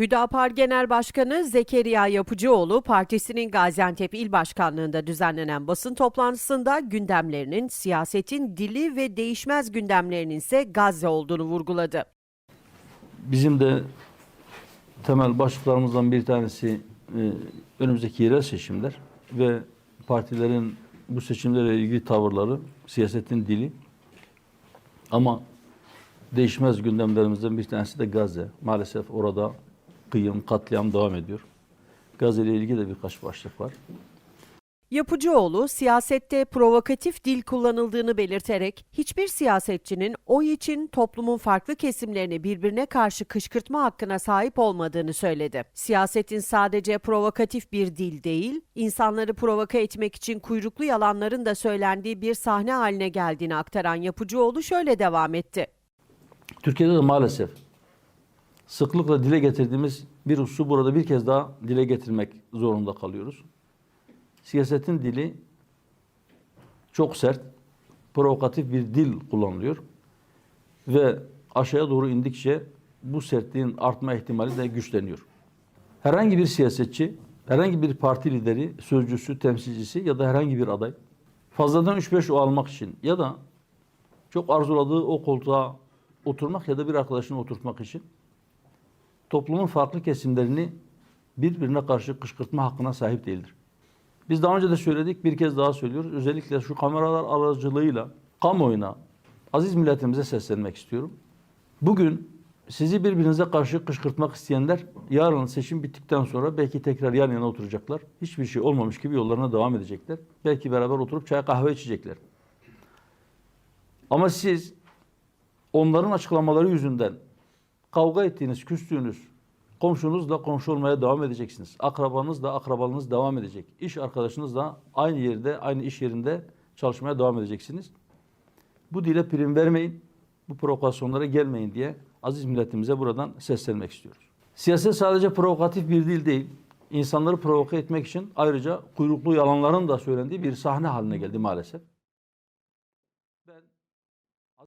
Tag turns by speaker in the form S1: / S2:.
S1: Hüdapar Genel Başkanı Zekeriya Yapıcıoğlu partisinin Gaziantep İl Başkanlığı'nda düzenlenen basın toplantısında gündemlerinin siyasetin dili ve değişmez gündemlerinin ise Gazze olduğunu vurguladı.
S2: Bizim de temel başlıklarımızdan bir tanesi e, önümüzdeki yerel seçimler ve partilerin bu seçimlere ilgili tavırları, siyasetin dili. Ama değişmez gündemlerimizden bir tanesi de Gazze. Maalesef orada kıyım, katliam devam ediyor. Gazze ile ilgili de birkaç başlık var.
S1: Yapıcıoğlu siyasette provokatif dil kullanıldığını belirterek hiçbir siyasetçinin oy için toplumun farklı kesimlerini birbirine karşı kışkırtma hakkına sahip olmadığını söyledi. Siyasetin sadece provokatif bir dil değil, insanları provoka etmek için kuyruklu yalanların da söylendiği bir sahne haline geldiğini aktaran Yapıcıoğlu şöyle devam etti.
S2: Türkiye'de de maalesef sıklıkla dile getirdiğimiz bir hususu burada bir kez daha dile getirmek zorunda kalıyoruz. Siyasetin dili çok sert, provokatif bir dil kullanılıyor. Ve aşağıya doğru indikçe bu sertliğin artma ihtimali de güçleniyor. Herhangi bir siyasetçi, herhangi bir parti lideri, sözcüsü, temsilcisi ya da herhangi bir aday fazladan 3-5 oy almak için ya da çok arzuladığı o koltuğa oturmak ya da bir arkadaşını oturtmak için toplumun farklı kesimlerini birbirine karşı kışkırtma hakkına sahip değildir. Biz daha önce de söyledik, bir kez daha söylüyoruz. Özellikle şu kameralar aracılığıyla kamuoyuna, aziz milletimize seslenmek istiyorum. Bugün sizi birbirinize karşı kışkırtmak isteyenler yarın seçim bittikten sonra belki tekrar yan yana oturacaklar. Hiçbir şey olmamış gibi yollarına devam edecekler. Belki beraber oturup çay kahve içecekler. Ama siz onların açıklamaları yüzünden kavga ettiğiniz, küstüğünüz komşunuzla komşu olmaya devam edeceksiniz. Akrabanızla akrabalığınız devam edecek. İş arkadaşınızla aynı yerde, aynı iş yerinde çalışmaya devam edeceksiniz. Bu dile prim vermeyin, bu provokasyonlara gelmeyin diye aziz milletimize buradan seslenmek istiyoruz. Siyaset sadece provokatif bir dil değil, insanları provoke etmek için ayrıca kuyruklu yalanların da söylendiği bir sahne haline geldi maalesef.